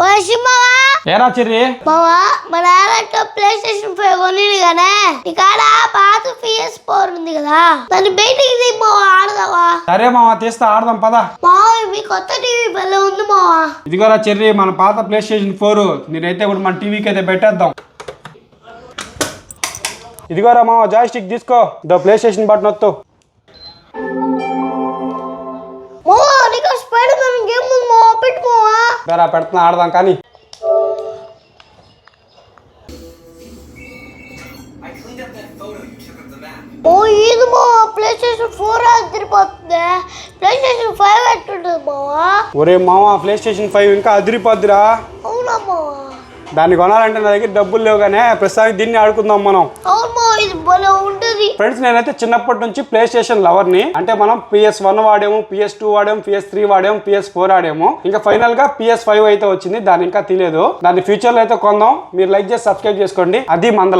మావా ఏరా చెర్రి? మావా మా నాన్నతో ప్లే స్టేషన్ ఫైవ్ కొనింది కదా ఇక్కడ పాత పిఎస్ ఫోర్ ఉంది కదా? దాన్ని బయటికి తీ మావా ఆడదావా? సరే మామ తీస్తా ఆడదాం పదా. మావా మీ కొత్త టీవీ భలే ఉంది మావా. ఇదిగోరా చెర్రి మన పాత ప్లే స్టేషన్ ఫోర్ నేనైతే ఇప్పుడు మన టీవీకి అయితే పెట్టేద్దాం. ఇదిగోరా మామ జాయ్ స్టిక్ తీసుకో. దో ప్లే స్టేషన్ బటన్ వత్తు సరే పెడుతున్నా ఆడదాం కానీ. ఓ ఇది మావా ప్లే స్టేషన్ ఫోర్ అదిరిపోతుంది. ప్లే స్టేషన్ ఫైవ్ ఎట్టుంటుంది మావా? ఒరే మామ ప్లే స్టేషన్ ఫైవ్ ఇంకా అదిరిపోద్దిరా. మావా దాన్ని కొనాలంటే నా దగ్గర డబ్బులు లేవు కానీ ప్రస్తుతానికి దీన్ని ఆడుకుందాం మనం. ఫ్రెండ్స్ నేనైతే చిన్నప్పటి నుంచి ప్లే స్టేషన్ లవర్ని అంటే మనం పిఎస్ వన్ వాడాము పిఎస్ టూ వాడాము పిఎస్ త్రీ వాడాము పిఎస్ ఫోర్ ఆడాము. ఇంకా ఫైనల్గా పిఎస్ ఫైవ్ అయితే వచ్చింది దాని ఇంకా తెలియదు దాని ఫ్యూచర్లో అయితే కొందాం. మీరు లైక్ చేసి సబ్స్క్రైబ్ చేసుకోండి. అది మందల.